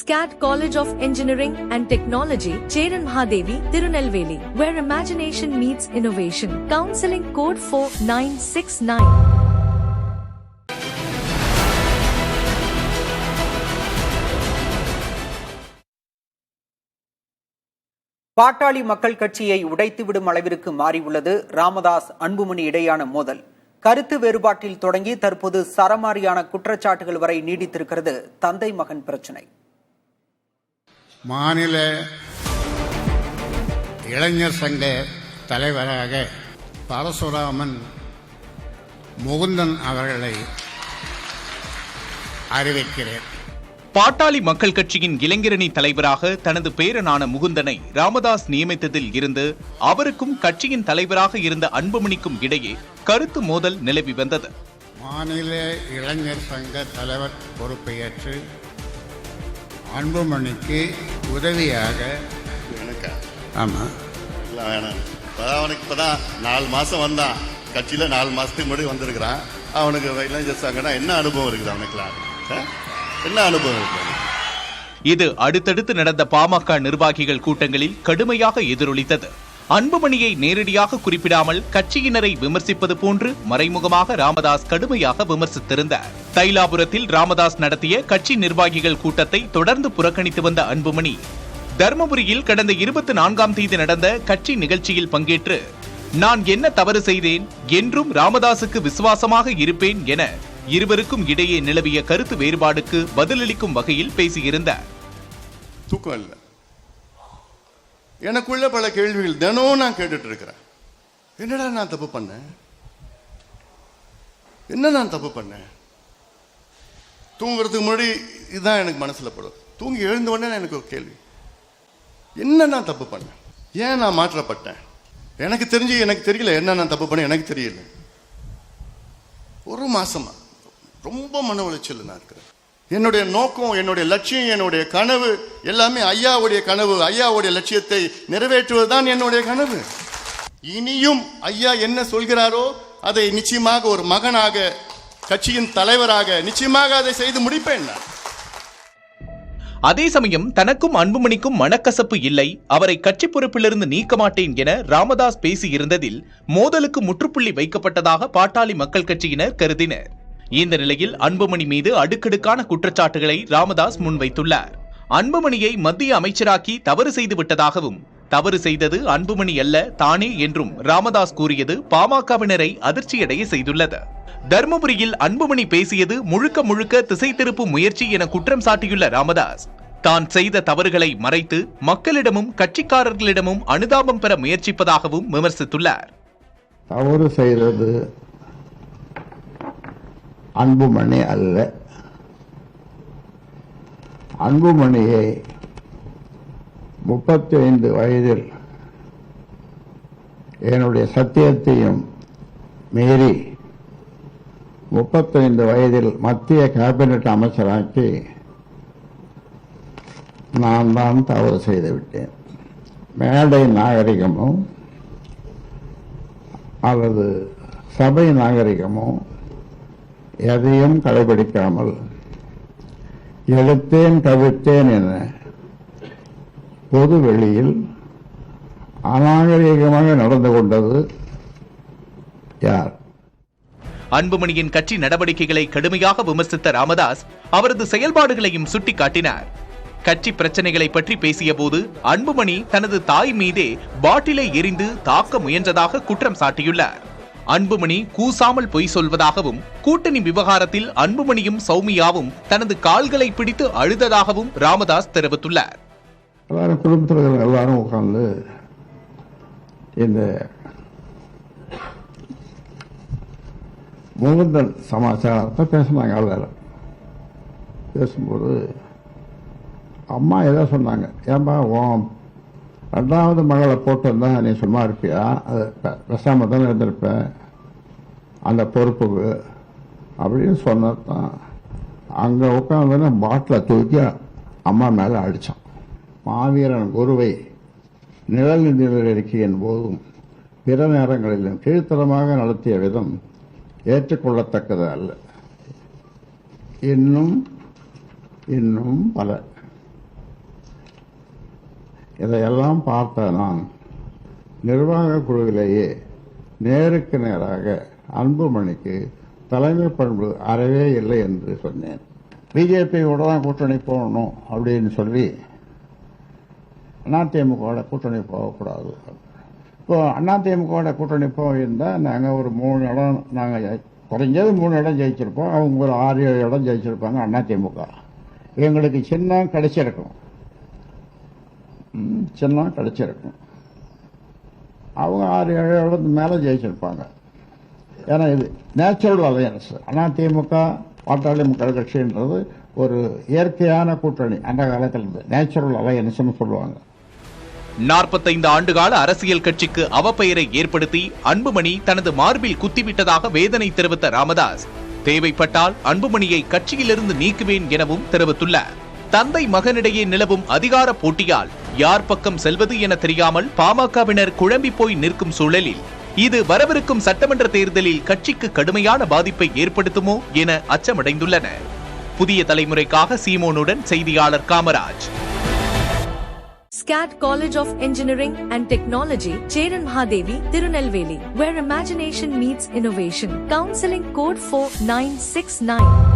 SCAD College of Engineering and Technology, Cheran Mahadevi, Tirunelveli, where imagination meets innovation. Counseling code 4969. பாட்டாளி மக்கள் கட்சியை உடைத்துவிடும் அளவிற்கு மாறியுள்ளது ராமதாஸ் அன்புமணி இடையான மோதல் கருத்து வேறுபாட்டில் தொடங்கி தற்போது சரமாரியான குற்றச்சாட்டுகள் வரை நீடித்திருக்கிறது தந்தை மகன் பிரச்சனை மாநில இளைஞர் சங்க தலைவராக பரசுராமன் முகுந்தன் அவர்களை அறிவிக்கிறேன். பாட்டாளி மக்கள் கட்சியின் இளைஞரணி தலைவராக தனது பேரனான முகுந்தனை ராமதாஸ் நியமித்ததில் இருந்து அவருக்கும் கட்சியின் தலைவராக இருந்த அன்புமணிக்கும் இடையே கருத்து மோதல் நிலவி வந்தது. மாநில இளைஞர் சங்க தலைவர் பொறுப்பை ஏற்று அன்புமணிக்கு உதவியாக. எனக்கா? ஆமாம் இல்லை வேணாம். இப்போதான் அவனுக்கு இப்போதான் நாலு மாதம் வந்தான். கட்சியில் நாலு மாதத்துக்கு முன்னாடி வந்திருக்கிறான். அவனுக்கு இளைஞர் சங்கம்னா என்ன அனுபவம் இருக்குது அவனுக்குலாம்? என்ன அனுபவம் இருக்குது? இது அடுத்தடுத்து நடந்த பாமக நிர்வாகிகள் கூட்டங்களில் கடுமையாக எதிரொலித்தது. அன்புமணியை நேரடியாக குறிப்பிடாமல் கட்சியினரை விமர்சிப்பது போன்று மறைமுகமாக ராமதாஸ் கடுமையாக விமர்சித்திருந்தார். தைலாபுரத்தில் ராமதாஸ் நடத்திய கட்சி நிர்வாகிகள் கூட்டத்தை தொடர்ந்து புறக்கணித்து வந்த அன்புமணி தர்மபுரியில் கடந்த இருபத்தி நான்காம் தேதி நடந்த கட்சி நிகழ்ச்சியில் பங்கேற்று நான் என்ன தவறு செய்தேன்? என்றும் ராமதாசுக்கு விசுவாசமாக இருப்பேன் என இருவருக்கும் இடையே நிலவிய கருத்து வேறுபாடுக்கு பதிலளிக்கும் வகையில் பேசியிருந்தார். தூக்கம் இல்லை எனக்குள்ள பல கேள்விகள் தினமும் நான் கேட்டுட்டு இருக்கிறேன் என்னடா நான் தப்பு பண்ணேன்? என்ன நான் தப்பு பண்ணேன்? தூங்குறதுக்கு முன்னாடி இதுதான் எனக்கு மனசில் படும். தூங்கி எழுந்த உடனே எனக்கு ஒரு கேள்வி. என்ன நான் தப்பு பண்ணேன்? ஏன் நான் மாற்றப்பட்டேன்? எனக்கு தெரிஞ்சு எனக்கு தெரியல என்ன நான் தப்பு பண்ணேன் எனக்கு தெரியல. ஒரு மாசமா ரொம்ப மன உளைச்சல் நான் இருக்கிறேன். என்னுடைய நோக்கம் என்னுடைய லட்சியம் என்னுடைய கனவு எல்லாமே ஐயாவுடைய கனவு. ஐயாவுடைய லட்சியத்தை நிறைவேற்றுவதுதான் என்னுடைய கனவு. இனியும் ஐயா என்ன சொல்கிறாரோ அதை நிச்சயமாக ஒரு மகனாக கட்சியின் தலைவராக நிச்சயமாக அதை செய்து முடிப்பேன். நான் அதே சமயம் தனக்கும் அன்புமணிக்கும் மனக்கசப்பு இல்லை. அவரை கட்சி பொறுப்பிலிருந்து நீக்க மாட்டேன் என ராமதாஸ் பேசியிருந்ததில் மோதலுக்கு முற்றுப்புள்ளி வைக்கப்பட்டதாக பாட்டாளி மக்கள் கட்சியினர் கருதினர். இந்த நிலையில் அன்புமணி மீது அடுக்கடுக்கான குற்றச்சாட்டுகளை ராமதாஸ் முன்வைத்துள்ளார். அன்புமணியை மத்திய அமைச்சராக்கி தவறு செய்து விட்டதாகவும் தவறு செய்தது அன்புமணி அல்ல தானே என்றும் ராமதாஸ் கூறியது பாமகவினரை அதிர்ச்சியடைய செய்துள்ளது. தர்மபுரியில் அன்புமணி பேசியது முழுக்க முழுக்க திசை திருப்பும் முயற்சி என குற்றம் சாட்டியுள்ள ராமதாஸ். தான் செய்த தவறுகளை மறைத்து மக்களிடமும் கட்சிக்காரர்களிடமும் அனுதாபம் பெற முயற்சிப்பதாகவும் விமர்சித்துள்ளார். தவறு செய்தது அன்புமணி அல்ல. அன்புமணியை முப்பத்தி ஐந்து வயதில் என்னுடைய சத்தியத்தையும் மீறி முப்பத்தைந்து வயதில் மத்திய கேபினட் அமைச்சராக்கி நான் தான் தவறு செய்துவிட்டேன் மேடை நாகரிகமும் அல்லது சபை நாகரிகமோ எதையும் கடைபிடிக்காமல் எழுத்தேன் கவிழ்த்தேன் என பொது வெளியில் அநாகரிகமாக நடந்து கொண்டது யார்? அன்புமணியின் கட்சி நடவடிக்கைகளை கடுமையாக விமர்சித்த ராமதாஸ் அவரது செயல்பாடுகளையும் சுட்டிக்காட்டினார். கட்சி பிரச்சனைகளை பற்றி பேசியபோது அன்புமணி தனது தாய் மீதே பாட்டிலை எரிந்து தாக்க முயன்றதாக குற்றம் சாட்டியுள்ளார். அன்புமணி கூசாமல் பொய் சொல்வதாகவும் கூட்டணி விவகாரத்தில் அன்புமணியும் சௌமியாவும் தனது கால்களை பிடித்து அழுததாகவும் ராமதாஸ் தெரிவித்துள்ளார். எல்லாரும் குடும்பத்தில் எல்லாரும் உட்கார்ந்து இந்த முகுந்தன் சமாச்சாரத்தை பேசினாங்க எல்லாரும் பேசும்போது அம்மா ஏதோ சொன்னாங்க. ஏன்பா உன் ரெண்டாவது மகளை போட்டு வந்தா நீ சும்மா இருப்பியா? அது பேசாமல் தானே இருந்திருப்பேன் அந்த பொறுப்புக்கு அப்படின்னு சொன்னதான் அங்கே உட்காந்து பாட்டிலை தூக்கி அம்மா மேலே அடித்தான் மாவீரன் குருவை நிழல் நிலையறிக்கையின் போதும் பிற நேரங்களிலும் கீழ்த்தரமாக நடத்திய விதம் ஏற்றுக்கொள்ளத்தக்கது அல்ல. இன்னும் இன்னும் பல. இதையெல்லாம் பார்த்த நான் நிர்வாக குழுவிலேயே நேருக்கு நேராக அன்புமணிக்கு தலைமை பண்பு அறவே இல்லை என்று சொன்னேன். பிஜேபியோட தான் கூட்டணி போகணும் அப்படின்னு சொல்லி அதிமுகவோட கூட்டணி போகக்கூடாது. இப்போ அதிமுகவோட கூட்டணி போயிருந்தால் நாங்கள் ஒரு மூணு இடம் நாங்கள் குறைஞ்சது மூணு இடம் ஜெயிச்சிருப்போம். அவங்க ஒரு ஆறு ஏழு இடம் ஜெயிச்சிருப்பாங்க அதிமுக எங்களுக்கு சின்னம் கிடைச்சிருக்கும். ம், சின்னம் கிடைச்சிருக்கும். அவங்க ஆறு ஏழு இடத்துக்கு மேலே ஜெயிச்சிருப்பாங்க. ஏன்னா இது நேச்சுரல் அலையன்ஸ் அதிமுக பாட்டாளி மக்கள் கட்சின்றது ஒரு இயற்கையான கூட்டணி. அந்த காலத்தில் இருந்து நேச்சுரல் அலையன்ஸ்னு சொல்லுவாங்க. நாற்பத்தைந்து ஆண்டுகால அரசியல் கட்சிக்கு அவப்பெயரை ஏற்படுத்தி அன்புமணி தனது மார்பில் குத்திவிட்டதாக வேதனை தெரிவித்த ராமதாஸ் தேவைப்பட்டால் அன்புமணியை கட்சியிலிருந்து நீக்குவேன் எனவும் தெரிவித்துள்ளார். தந்தை மகனிடையே நிலவும் அதிகார போட்டியால் யார் பக்கம் செல்வது என தெரியாமல் பாமகவினர் குழம்பி போய் நிற்கும் சூழலில் இது வரவிருக்கும் சட்டமன்ற தேர்தலில் கட்சிக்கு கடுமையான பாதிப்பை ஏற்படுத்துமோ என அச்சமடைந்துள்ளனர். புதிய தலைமுறைக்காக சீமோனுடன் செய்தியாளர் Kamaraj. SCAT College of Engineering and Technology, Cheran Mahadevi, Tirunelveli, where imagination meets innovation. Counseling code 4969.